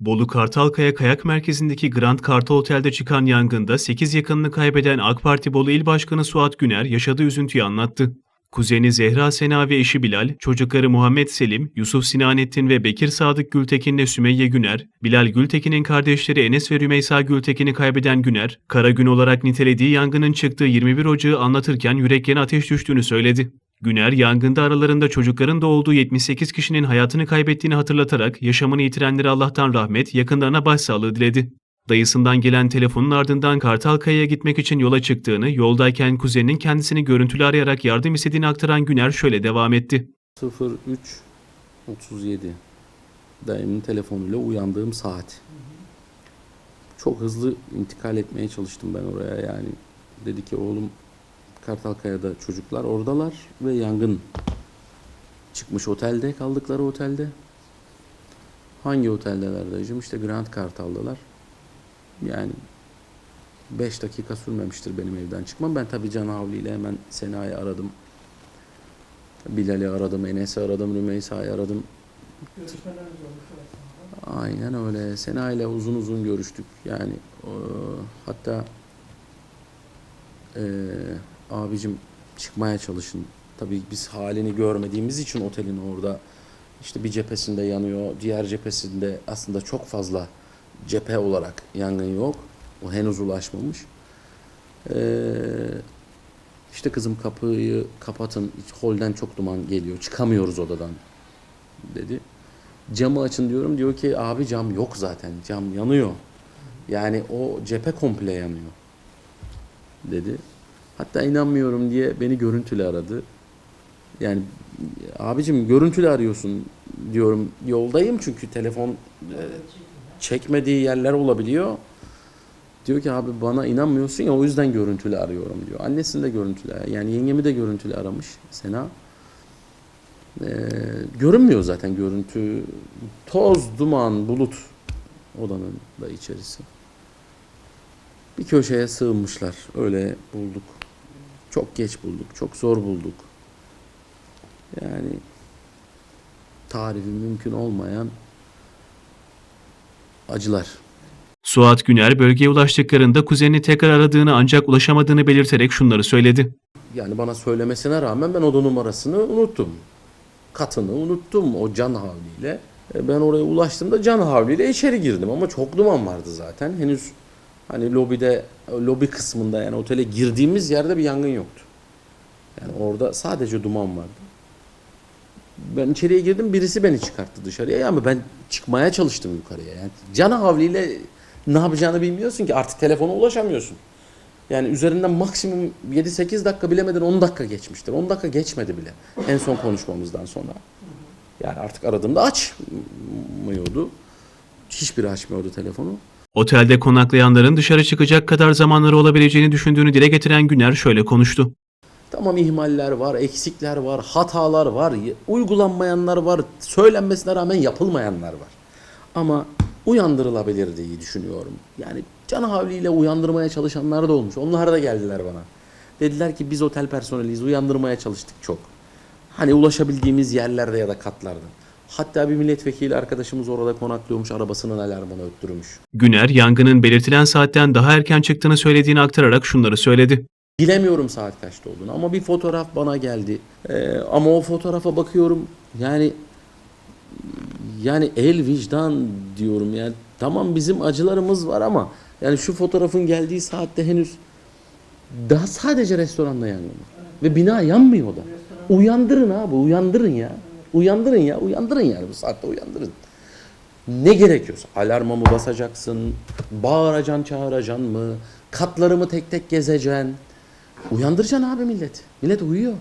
Bolu Kartalkaya Kayak Merkezi'ndeki Grand Kartal Otel'de çıkan yangında 8 yakınını kaybeden AK Parti Bolu İl Başkanı Suat Güner yaşadığı üzüntüyü anlattı. Kuzeni Zehra Sena ve eşi Bilal, çocukları Muhammed Selim, Yusuf Sinanettin ve Bekir Sadık Gültekin'le Sümeyye Güner, Bilal Gültekin'in kardeşleri Enes ve Rümeysa Gültekin'i kaybeden Güner, kara gün olarak nitelediği yangının çıktığı 21 Ocağı anlatırken yüreklerine ateş düştüğünü söyledi. Güner, yangında aralarında çocukların da olduğu 78 kişinin hayatını kaybettiğini hatırlatarak yaşamını yitirenlere Allah'tan rahmet, yakınlarına başsağlığı diledi. Dayısından gelen telefonun ardından Kartalkaya'ya gitmek için yola çıktığını, yoldayken kuzeninin kendisini görüntülü arayarak yardım istediğini aktaran Güner şöyle devam etti. 0337 dayımın telefonuyla uyandığım saat. Çok hızlı intikal etmeye çalıştım ben oraya yani. Dedi ki oğlum Kartalkaya'da çocuklar oradalar ve yangın çıkmış otelde kaldıkları otelde. Hangi oteldeler dayıcım? İşte Grand Kartal'dalar. Yani 5 dakika sürmemiştir benim evden çıkmam. Ben tabii Can Havli ile hemen Sena'yı aradım. Bilal'i aradım, Enes'i aradım, Rümeysa'yı aradım. Aynen öyle. Sena ile uzun uzun görüştük. Yani e, hatta e, abicim çıkmaya çalışın. Tabii biz halini görmediğimiz için otelin orada işte bir cephesinde yanıyor, diğer cephesinde aslında çok fazla cephe olarak yangın yok. O henüz ulaşmamış. Ee, işte kızım kapıyı kapatın, holden çok duman geliyor, çıkamıyoruz odadan dedi. Camı açın diyorum, diyor ki abi cam yok zaten, cam yanıyor. Yani o cephe komple yanıyor dedi. Hatta inanmıyorum diye beni görüntülü aradı. Yani abicim görüntülü arıyorsun diyorum. Yoldayım çünkü telefon e, çekmediği yerler olabiliyor. Diyor ki abi bana inanmıyorsun ya o yüzden görüntülü arıyorum diyor. Annesini de görüntülü yani yengemi de görüntülü aramış Sena. Ee, görünmüyor zaten görüntü. Toz, duman, bulut odanın da içerisi. Bir köşeye sığınmışlar. Öyle bulduk. Çok geç bulduk. Çok zor bulduk. Yani tarifi mümkün olmayan acılar. Suat Güner bölgeye ulaştıklarında kuzenini tekrar aradığını ancak ulaşamadığını belirterek şunları söyledi. Yani bana söylemesine rağmen ben oda numarasını unuttum. Katını unuttum o can havliyle. E, Ben oraya ulaştığımda can havliyle içeri girdim ama çok duman vardı zaten. Henüz hani lobide, lobi kısmında yani otele girdiğimiz yerde bir yangın yoktu. Yani orada sadece duman vardı. Ben içeriye girdim birisi beni çıkarttı dışarıya ama ben çıkmaya çalıştım yukarıya. Yani can havliyle ne yapacağını bilmiyorsun ki artık telefona ulaşamıyorsun. Yani üzerinden maksimum 7-8 dakika bilemeden 10 dakika geçmiştir. 10 dakika geçmedi bile en son konuşmamızdan sonra. Yani artık aradığımda açmıyordu. Hiçbiri açmıyordu telefonu. Otelde konaklayanların dışarı çıkacak kadar zamanları olabileceğini düşündüğünü dile getiren Güner şöyle konuştu. Tamam ihmaller var, eksikler var, hatalar var, uygulanmayanlar var, söylenmesine rağmen yapılmayanlar var. Ama uyandırılabilir diye düşünüyorum. Yani can havliyle uyandırmaya çalışanlar da olmuş. Onlar da geldiler bana. Dediler ki biz otel personeliyiz, uyandırmaya çalıştık çok. Hani ulaşabildiğimiz yerlerde ya da katlarda. Hatta bir milletvekili arkadaşımız orada konaklıyormuş, arabasının alarmını öttürmüş. Güner, yangının belirtilen saatten daha erken çıktığını söylediğini aktararak şunları söyledi. Bilemiyorum saat kaçta olduğunu ama bir fotoğraf bana geldi. Ee, ama o fotoğrafa bakıyorum yani yani el vicdan diyorum yani tamam bizim acılarımız var ama yani şu fotoğrafın geldiği saatte henüz daha sadece restoranda yangın var. Ve bina yanmıyor da. Uyandırın abi uyandırın ya. Uyandırın ya uyandırın yani bu saatte uyandırın. Ne gerekiyorsa alarma mı basacaksın, bağıracaksın çağıracaksın mı, katlarımı tek tek gezeceksin. Uyandıracaksın abi millet. Millet uyuyor.